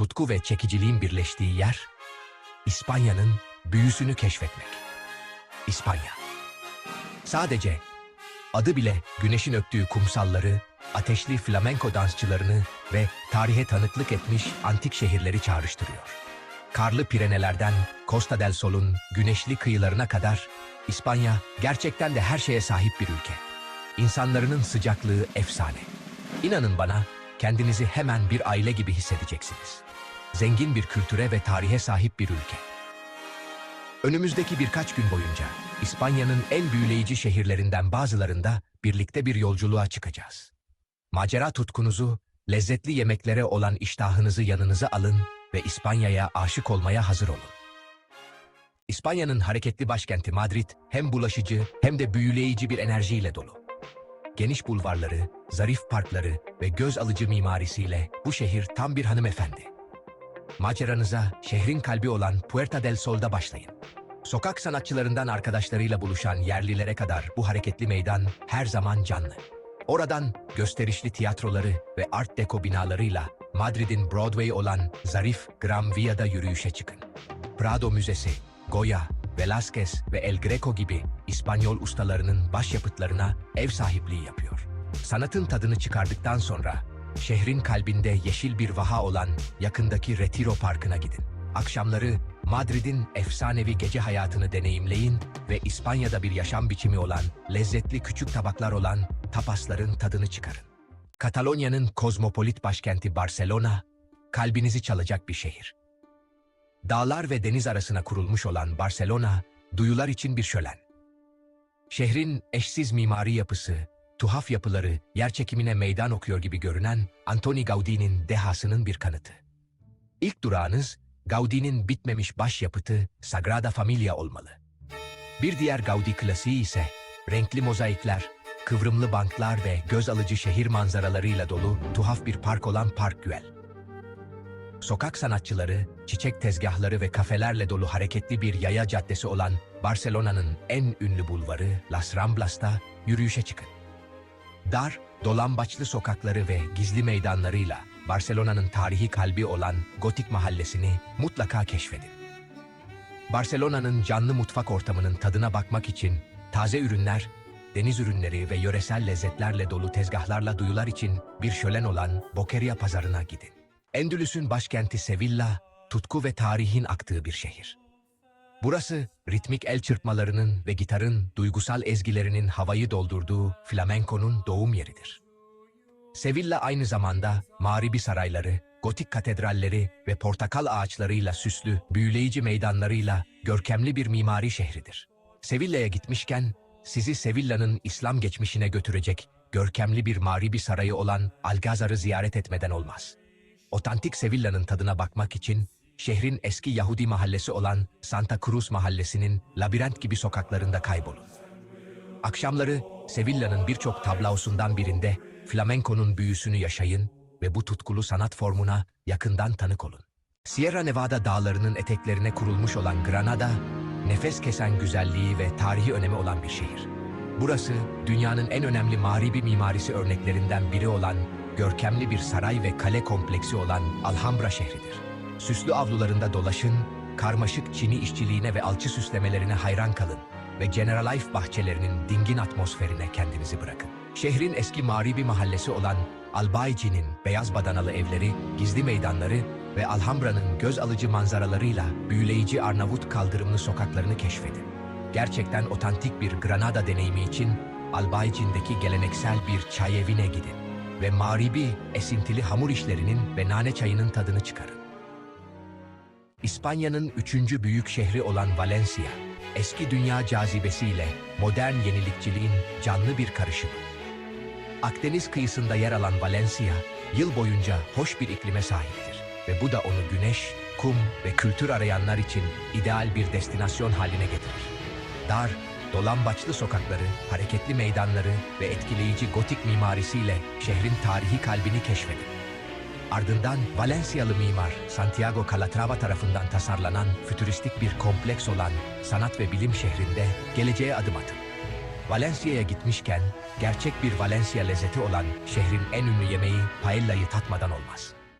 tutku ve çekiciliğin birleştiği yer, İspanya'nın büyüsünü keşfetmek. İspanya. Sadece adı bile güneşin öptüğü kumsalları, ateşli flamenko dansçılarını ve tarihe tanıklık etmiş antik şehirleri çağrıştırıyor. Karlı Pirenelerden Costa del Sol'un güneşli kıyılarına kadar İspanya gerçekten de her şeye sahip bir ülke. İnsanlarının sıcaklığı efsane. İnanın bana kendinizi hemen bir aile gibi hissedeceksiniz. Zengin bir kültüre ve tarihe sahip bir ülke. Önümüzdeki birkaç gün boyunca İspanya'nın en büyüleyici şehirlerinden bazılarında birlikte bir yolculuğa çıkacağız. Macera tutkunuzu, lezzetli yemeklere olan iştahınızı yanınıza alın ve İspanya'ya aşık olmaya hazır olun. İspanya'nın hareketli başkenti Madrid hem bulaşıcı hem de büyüleyici bir enerjiyle dolu. Geniş bulvarları, zarif parkları ve göz alıcı mimarisiyle bu şehir tam bir hanımefendi. Maceranıza şehrin kalbi olan Puerta del Sol'da başlayın. Sokak sanatçılarından arkadaşlarıyla buluşan yerlilere kadar bu hareketli meydan her zaman canlı. Oradan gösterişli tiyatroları ve art deco binalarıyla Madrid'in Broadway olan zarif Gran Via'da yürüyüşe çıkın. Prado Müzesi, Goya, Velázquez ve El Greco gibi İspanyol ustalarının başyapıtlarına ev sahipliği yapıyor. Sanatın tadını çıkardıktan sonra şehrin kalbinde yeşil bir vaha olan yakındaki Retiro Parkı'na gidin. Akşamları Madrid'in efsanevi gece hayatını deneyimleyin ve İspanya'da bir yaşam biçimi olan, lezzetli küçük tabaklar olan tapasların tadını çıkarın. Katalonya'nın kozmopolit başkenti Barcelona, kalbinizi çalacak bir şehir. Dağlar ve deniz arasına kurulmuş olan Barcelona, duyular için bir şölen. Şehrin eşsiz mimari yapısı, tuhaf yapıları, yerçekimine meydan okuyor gibi görünen Antoni Gaudi'nin dehasının bir kanıtı. İlk durağınız, Gaudi'nin bitmemiş başyapıtı Sagrada Familia olmalı. Bir diğer Gaudi klasiği ise renkli mozaikler, kıvrımlı banklar ve göz alıcı şehir manzaralarıyla dolu tuhaf bir park olan Park Güell. Sokak sanatçıları, çiçek tezgahları ve kafelerle dolu hareketli bir yaya caddesi olan Barcelona'nın en ünlü bulvarı Las Ramblas'ta yürüyüşe çıkın. Dar, dolambaçlı sokakları ve gizli meydanlarıyla Barcelona'nın tarihi kalbi olan Gotik mahallesini mutlaka keşfedin. Barcelona'nın canlı mutfak ortamının tadına bakmak için taze ürünler, deniz ürünleri ve yöresel lezzetlerle dolu tezgahlarla duyular için bir şölen olan Boqueria pazarına gidin. Endülüs'ün başkenti Sevilla, tutku ve tarihin aktığı bir şehir. Burası ritmik el çırpmalarının ve gitarın duygusal ezgilerinin havayı doldurduğu flamenkonun doğum yeridir. Sevilla aynı zamanda mağribi sarayları, gotik katedralleri ve portakal ağaçlarıyla süslü, büyüleyici meydanlarıyla görkemli bir mimari şehridir. Sevilla'ya gitmişken sizi Sevilla'nın İslam geçmişine götürecek görkemli bir mağribi sarayı olan Algazar'ı ziyaret etmeden olmaz. Otantik Sevilla'nın tadına bakmak için şehrin eski Yahudi mahallesi olan Santa Cruz mahallesinin labirent gibi sokaklarında kaybolun. Akşamları Sevilla'nın birçok tablaosundan birinde flamenkonun büyüsünü yaşayın ve bu tutkulu sanat formuna yakından tanık olun. Sierra Nevada dağlarının eteklerine kurulmuş olan Granada, nefes kesen güzelliği ve tarihi önemi olan bir şehir. Burası dünyanın en önemli mağribi mimarisi örneklerinden biri olan görkemli bir saray ve kale kompleksi olan Alhambra şehridir. Süslü avlularında dolaşın, karmaşık Çini işçiliğine ve alçı süslemelerine hayran kalın ve Generalife bahçelerinin dingin atmosferine kendinizi bırakın. Şehrin eski mağribi mahallesi olan Albayci'nin beyaz badanalı evleri, gizli meydanları ve Alhambra'nın göz alıcı manzaralarıyla büyüleyici Arnavut kaldırımlı sokaklarını keşfedin. Gerçekten otantik bir Granada deneyimi için Albaycin'deki geleneksel bir çay evine gidin ve mağribi, esintili hamur işlerinin ve nane çayının tadını çıkarın. İspanya'nın üçüncü büyük şehri olan Valencia, eski dünya cazibesiyle modern yenilikçiliğin canlı bir karışımı. Akdeniz kıyısında yer alan Valencia, yıl boyunca hoş bir iklime sahiptir ve bu da onu güneş, kum ve kültür arayanlar için ideal bir destinasyon haline getirir. Dar, dolambaçlı sokakları, hareketli meydanları ve etkileyici gotik mimarisiyle şehrin tarihi kalbini keşfedin. Ardından Valencialı mimar Santiago Calatrava tarafından tasarlanan fütüristik bir kompleks olan sanat ve bilim şehrinde geleceğe adım atın. Valencia'ya gitmişken gerçek bir Valencia lezzeti olan şehrin en ünlü yemeği paella'yı tatmadan olmaz.